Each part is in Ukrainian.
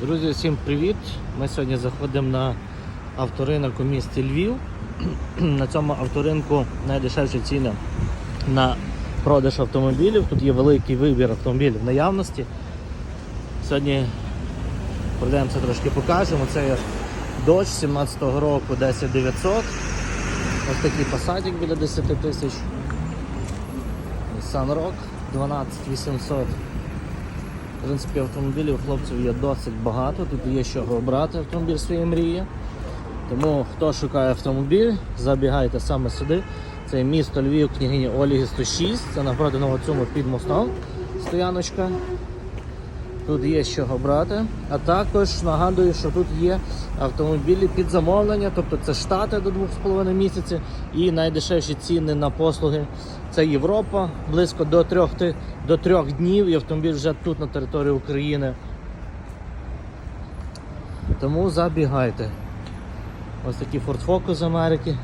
Друзі, всім привіт! Ми сьогодні заходимо на авторинок у місті Львів. На цьому авторинку найдешевші ціни на продаж автомобілів. Тут є великий вибір автомобілів в наявності. Сьогодні пройдемося трошки покажемо. Це є Dodge 17-го року 10900. Ось такий Passat біля 10 тисяч. Nissan Rock 12800. В принципі, автомобілів хлопців є досить багато, тут є що обрати автомобіль своєї мрії. Тому хто шукає автомобіль, забігайте саме сюди. Це місто Львів, княгині Ольги 106, це напроти Новоцюму під мостом стояночка. Тут є що обрати. А також нагадую, що тут є автомобілі під замовлення, тобто це штати до 2,5 місяці і найдешевші ціни на послуги. Це Європа, близько до трьох, до трьох днів і автомобіль вже тут на території України. Тому забігайте. Ось такий Ford Focus з Америки.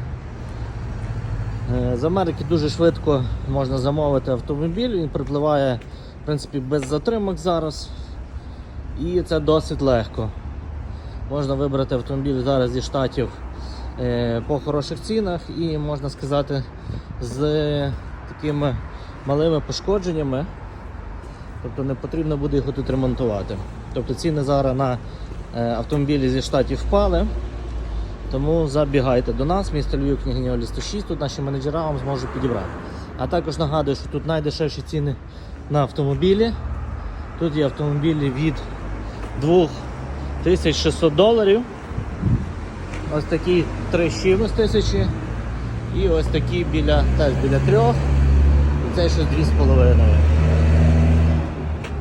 Е, З Америки дуже швидко можна замовити автомобіль, він припливає в принципі, без затримок зараз. І це досить легко. Можна вибрати автомобіль зараз зі штатів е, по хороших цінах і можна сказати з такими малими пошкодженнями. Тобто не потрібно буде їх тут ремонтувати. Тобто ціни зараз на е, автомобілі зі штатів впали. Тому забігайте до нас, місто Львів, княгиня Олі 106, тут наші менеджера вам зможуть підібрати. А також нагадую, що тут найдешевші ціни на автомобілі. Тут є автомобілі від 2600 доларів. Ось такі 3 з тисячі. І ось такі біля, теж біля 3. І цей щось 2,5.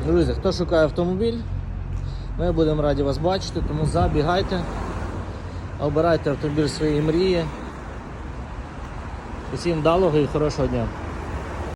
Друзі, хто шукає автомобіль, ми будемо раді вас бачити, тому забігайте, обирайте автомобіль своєї мрії. Усім вдалого і хорошого дня.